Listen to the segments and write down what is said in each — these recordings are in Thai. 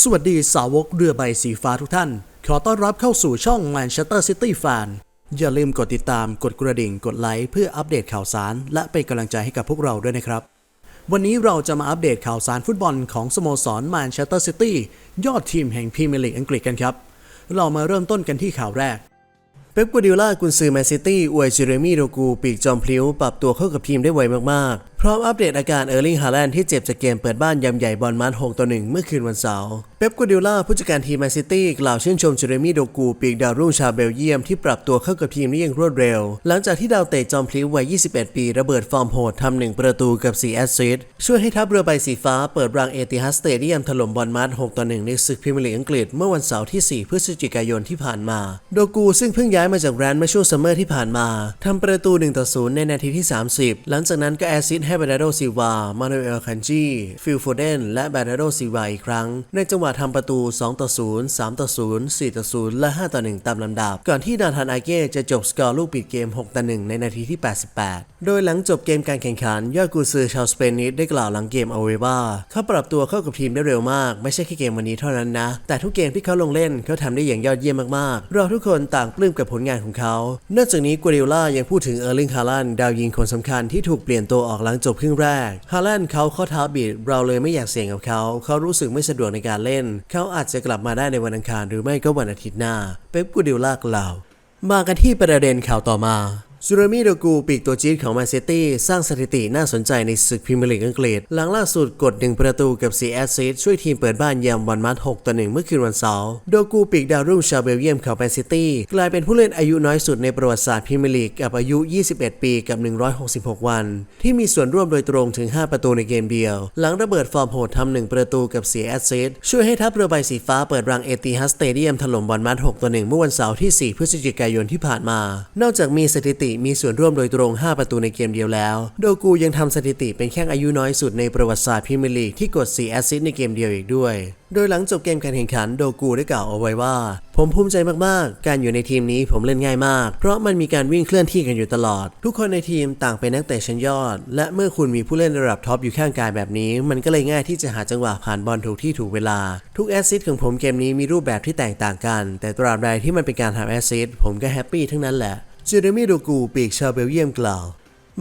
สวัสดีสาวกเรือใบสีฟ้าทุกท่าน ขอต้อนรับเข้าสู่ช่อง Manchester City Fan อย่าลืมกดติดตามกดกระดิ่งกดไลค์เพื่ออัปเดตข่าวสาร และเป็นกำลังใจให้กับพวกเราด้วยนะครับ วันนี้เราจะมาอัปเดตข่าวสารฟุตบอลของสโมสร Manchester City ยอดทีมแห่งพรีเมียร์ลีกอังกฤษกันครับ เรามาเริ่มต้นกันที่ข่าวแรกเป๊ปกัวดิโอลากุนซือแมนซิตี้อวยเจเรมี่โดกูปีกจอมพลิ้วปรับตัวเข้ากับทีมได้ไวมากๆ พร้อมอัปเดตอาการเออร์ลิงฮาแลนด์ที่เจ็บจากเกมเปิดบ้านยำใหญ่บอลมัด6ต่อ1เมื่อคืนวันเสาร์เป๊ปกัวร์ดิโอลาผู้จัดการทีมแมนซิตี้กล่าวชื่นชมเจเรมี่โดกูปีกดาวรุ่งชาวเบลเยียมที่ปรับตัวเข้ากับทีมได้อย่างรวดเร็ว หลังจากที่ดาวเตะจอมพลิ้ววัย 21 ปี ระเบิดฟอร์มโหดทำหนึ่งประตูกับ 4 แอสซิสต์ช่วยให้ทัพเรือใบสีฟ้าเปิดรังเอติฮัสเตเดียมถล่มบอลมัด6ต่อ1ในศึกพรีเมียร์ลีกอังกฤษเมื่อวันเสาร์ที่ 4 พฤศจิกายนที่ผ่านมา โดกูซึ่งเพิ่งย้ายมาจากแรนด์เมื่อช่วงซัมเมอร์ที่ผ่านมาทำประตู1ต่อ0ในนาทีที่ 30 หลังจากนั้นก็แอสซิสต์ให้บานาโดซิวา มานูเอลคันจีฟิลโฟเดน และบานาโดซิวาอีกครั้ง ในจังหวะทำประตู 2 ต่อ 0 3 ต่อ 0 4 ต่อ 0 และ 5 ต่อ 1 ตามลำดับ ก่อนที่นาธานอาเก้จะจบสกอร์ลูกปิดเกม 6 ต่อ 1 ในนาทีที่ 88 โดยหลังจบเกมการแข่งขัน ยอดกุนซือชาวสเปนนี้ได้กล่าวหลังเกมเอาไว้ว่า เขาปรับตัวเข้ากับทีมได้เร็วมาก ไม่ใช่แค่เกมวันนี้เท่านั้นนะ แต่ทุกเกมที่เขาลงเล่นเขาทำได้อย่างยอดเยี่ยมมากๆ เราทุกคนต่างปลื้มกับผลงานของเขานอกจากนี้กัวเดล่ายังพูดถึงเออร์ลิงฮาลันดาวยิงคนสำคัญที่ถูกเปลี่ยนตัวออกหลังจบครึ่งแรก ฮาแลนด์เขาข้อเท้าบิด เราเลยไม่อยากเสี่ยงกับเขา เขารู้สึกไม่สะดวกในการเล่น เขาอาจจะกลับมาได้ในวันอังคารหรือไม่ก็วันอาทิตย์หน้า เป๊ปกัวเดโอล่ากล่าวมากันที่ประเด็นข่าวต่อมา ซูรามิโดกูปีกตัวจี๊ดของแมนซิตี้สร้างสถิติน่าสนใจในศึกพรีเมียร์ลีกอังกฤษ หลังล่าสุดกด 1 ประตูกับ 4 แอสซิสต์ช่วยทีมเปิดบ้านยามวันมัด6ต่อ1เมื่อคืนวันเสาร์โดกูปีกดาวรุ่งชาวเบลเยียมของแมนซิตี้กลายเป็นผู้เล่นอายุน้อยสุดในประวัติศาสตร์พรีเมียร์ลีกกับอายุ 21 ปีกับ 166 วัน ที่มีส่วนร่วมโดยตรงถึง 5 ประตูในเกมเดียว หลังระเบิดฟอร์มโหดทำหนึ่งประตูกับ 4 แอสซิสต์ช่วยให้ทัพเรือใบสีฟ้าเปิดรังเอติฮัสสเตเดียมถล่มบอลมัด6ต่อ1เมื่อวันเสาร์ที่ 4 พฤศจิกายนที่ผ่านมา นอกจากมีสถิติมีส่วนร่วมโดยตรง 5 ประตูในเกมเดียวแล้ว โดกูยังทำสถิติเป็นแข้งอายุน้อยสุดในประวัติศาสตร์พรีเมียร์ลีกที่กด 4 แอสซิสต์ในเกมเดียวอีกด้วย โดยหลังจบเกมการแข่งขันโดกูได้กล่าวเอาไว้ว่า ผมภูมิใจมากๆ การอยู่ในทีมนี้ผมเล่นง่ายมาก เพราะมันมีการวิ่งเคลื่อนที่กันอยู่ตลอด ทุกคนในทีมต่างเป็นนักเตะชั้นยอด และเมื่อคุณมีผู้เล่นระดับท็อปอยู่ข้างกายแบบนี้ มันก็เลยง่ายที่จะหาจังหวะผ่านบอลถูกที่ถูกเวลา ทุกแอสซิสต์ของผมเกมนี้มีรูปแบบที่แตกต่างกัน แต่ตราบใดที่มันเป็นการทำแอสซิสต์ผมก็แฮปปี้ทั้งนั้นแหละ เจเรมี่โดกูปีกชาวเบลเยียมกล่าว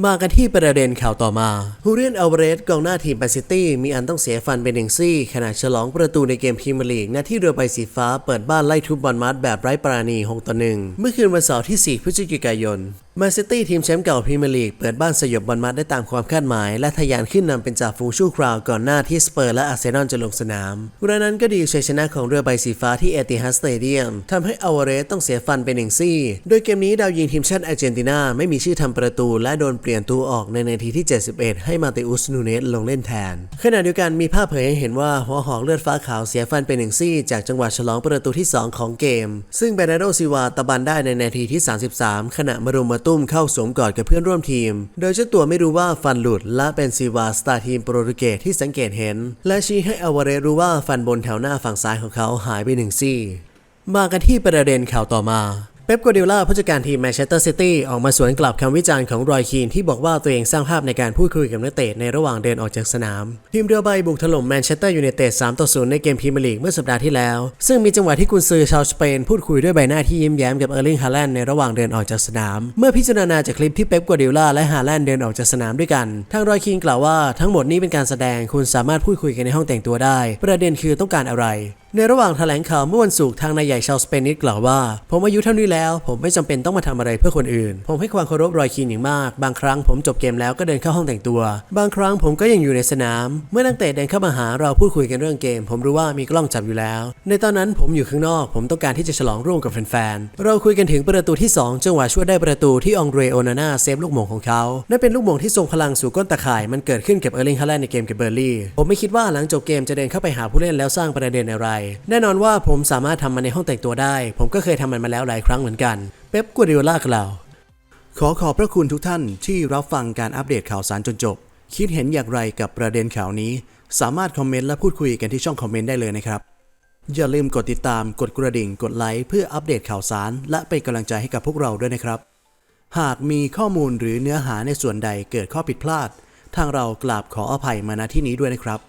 มากันที่ประเด็นข่าวต่อมาฮูเรียนอัลเวเรสกองหน้าทีมแมนซิตี้มีอันต้องเสียฟันเป็นหนึ่งซี่ ขณะฉลองประตูในเกมพรีเมียร์ลีกหน้าที่เรือใบสีฟ้าเปิดบ้านไล่ทุบบอลมาร์ดแบบไร้ปราณี6ต่อ1เมื่อคืนวันเสาร์ที่ 4 พฤศจิกายนแมนซิตี้ทีมแชมป์เก่าพรีเมียร์ลีก เปิดบ้านสยบบอลมัดได้ตามความคาดหมาย และทะยานขึ้นนำเป็นจ่าฝูงชั่วคราวก่อนหน้าที่สเปอร์และอาร์เซนอลจะลงสนามเวลานั้นก็ดีชัยชนะของเรือใบสีฟ้าที่เอติฮัสสเตเดียมทำให้อเวเรสต้องเสียฟันเป็นหนึ่งซี่ โดยเกมนี้ดาวยิงทีมชาติอาร์เจนตินา ไม่มีชื่อทำประตู และโดนเปลี่ยนตัวออกในนาทีที่ 71 ให้มาเตอุสนูเนสลงเล่นแทน ขณะเดียวกันมีภาพเผยให้เห็นว่าหัวหอกเลือดฟ้าขาวเสียฟันเป็นหนึ่งซี่จากจังหวะฉลองประตูที่ 2 ของเกม ซึ่งเบรนาโดซิวาตะบันได้ในนาทีที่ 33 ขณะมารุมตุ้มเข้าสวมกอดกับเพื่อนร่วมทีม โดยเจ้าตัวไม่รู้ว่าฟันหลุดและเป็นซีวาสตาร์ทีมโปรตุเกสที่สังเกตเห็น และชี้ให้อาวาเรรู้ว่าฟันบนแถวหน้าฝั่งซ้ายของเขาหายไปหนึ่งซี่ มากันที่ประเด็นข่าวต่อมา ป๊ปกัวร์ดิโอลาผู้จัดการทีมแมนเชสเตอร์ซิตี้ออกมาสวนกลับคำวิจารณ์ของรอยคีนที่บอกว่าตัวเองสร้างภาพในการพูดคุยกับนักเตะในระหว่างเดินออกจากสนาม ทีมเรือใบบุกถล่มแมนเชสเตอร์ยูไนเต็ด3ต่อ0ในเกมพรีเมียร์ลีกเมื่อสัปดาห์ที่แล้ว ซึ่งมีจังหวะที่กุนซือชาวสเปนพูดคุยด้วยใบหน้าที่ยิ้มแย้มกับเออร์ลิงฮาแลนด์ในระหว่างเดินออกจากสนาม เมื่อพิจารณาจากคลิปที่เป๊ปกัวร์ดิโอลาและฮาแลนด์เดินออกจากสนามด้วยกัน ทางรอยคีนกล่าวว่าทั้งหมดนี้เป็นการแสดงคุณสามารถพูดคุยกันในห้องแต่งตัวได้ ประเด็นคือต้องการอะไร ในระหว่างแถลงข่าวเมื่อวันศุกร์ทางนายใหญ่ชาวสเปนิสกล่าวว่า ผมอายุเท่านี้แล้ว ผมไม่จำเป็นต้องมาทำอะไรเพื่อคนอื่น ผมให้ความเคารพรอยคีนอย่างมาก บางครั้งผมจบเกมแล้วก็เดินเข้าห้องแต่งตัว บางครั้งผมก็ยังอยู่ในสนาม เมื่อนักเตะเดินเข้ามาหาเราพูดคุยกันเรื่องเกม ผมรู้ว่ามีกล้องจับอยู่แล้ว ในตอนนั้นผมอยู่ข้างนอก ผมต้องการที่จะฉลองร่วมกับแฟนๆเราคุยกันถึงประตูที่ 2 จังหวะช่วยได้ประตูที่องเดรโอนาน่าเซฟลูกหม่งของเขานั่นเป็นลูกหม่งที่ทรงพลังสู่ก้นตะข่ายมันเกิดขึ้นกับเออร์ลิงฮาแลนด์ในเกมกับเบอร์ลี่ผมไม่คิดว่าหลังจบเกมจะเดินเข้าไปหาผู้เล่นแล้วสร้างประเด็นอะไรแน่นอนว่าผมสามารถทำมันในห้องแต่งตัวได้ ผมก็เคยทำมันมาแล้วหลายครั้งเหมือนกัน เป๊ปกัวร์ดิโอลากล่าว ขอขอบพระคุณทุกท่านที่รับฟังการอัปเดตข่าวสารจนจบ คิดเห็นอย่างไรกับประเด็นข่าวนี้ สามารถคอมเมนต์และพูดคุยกันที่ช่องคอมเมนต์ได้เลยนะครับ อย่าลืมกดติดตาม กดกระดิ่ง กดไลค์เพื่ออัปเดตข่าวสาร และเป็นกำลังใจให้กับพวกเราด้วยนะครับ หากมีข้อมูลหรือเนื้อหาในส่วนใดเกิดข้อผิดพลาด ทางเรากราบขออภัยมาณที่นี้ด้วยนะครับ